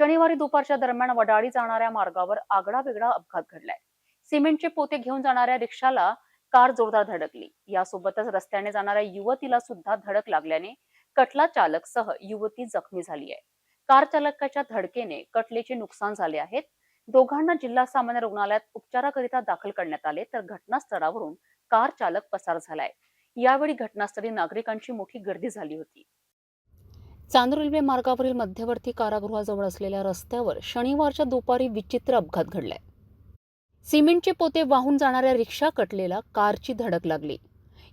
शनिवारी दुपारच्या दरम्यान वडाळी जाणाऱ्या मार्गावर आगळा वेगळा अपघात घडलाय. सिमेंटचे पोते घेऊन जाणाऱ्या रिक्षाला कार जोरदार धडकली. यासोबतच रस्त्याने जाणाऱ्या युवतीला सुद्धा धडक लागल्याने कटला चालक सह युवती जखमी झाली आहे. कार चालकाच्या धडकेने कटलेचे नुकसान झाले आहेत. दोघांना जिल्हा सामान्य रुग्णालयात उपचाराकरिता दाखल करण्यात आले तर घटनास्थळावरून कार चालक पसार झालाय. यावेळी घटनास्थळी नागरिकांची मोठी गर्दी झाली होती. चांदूर रेल्वे मार्गावरील मध्यवर्ती कारागृहाजवळ असलेल्या रस्त्यावर शनिवारच्या दुपारी विचित्र अपघात घडलाय. सिमेंटचे पोते वाहून जाणाऱ्या रिक्षा कटलेला कारची धडक लागली.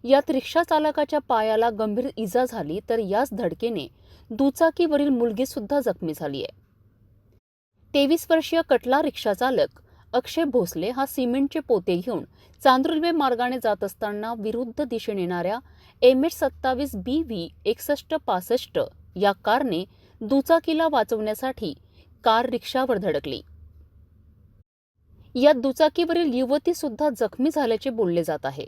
यात रिक्षा चालकाच्या पायाला गंभीर इजा झाली तर याच धडकेने दुचाकीवरील मुलगी सुद्धा जखमी झाली आहे. तेवीस वर्षीय कटला रिक्षा चालक अक्षय भोसले हा सिमेंटचे पोते घेऊन चांदूर रेल्वे मार्गाने जात असताना विरुद्ध दिशेने येणाऱ्या एम एच सत्तावीस बी व्ही एकसष्ट पासष्ट या कारने दुचाकीला वाचवण्यासाठी कार रिक्षावर धडकली. यात दुचाकीवरील युवती सुद्धा जखमी झाल्याचे बोलले जात आहे.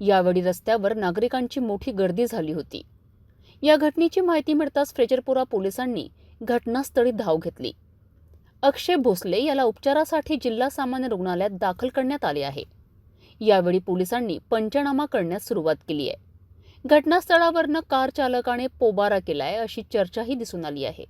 यावेळी रस्त्यावर नागरिकांची मोठी गर्दी झाली होती. या घटनेची माहिती मिळताच फ्रेजरपुरा पोलिसांनी घटनास्थळी धाव घेतली. अक्षय भोसले याला उपचारासाठी जिल्हा सामान्य रुग्णालयात दाखल करण्यात आले आहे. यावेळी पोलिसांनी पंचनामा करण्यास सुरुवात केली आहे. घटनास्थळावरनं कार चालकाने पोबारा केलाय अशी चर्चाही दिसून आली आहे.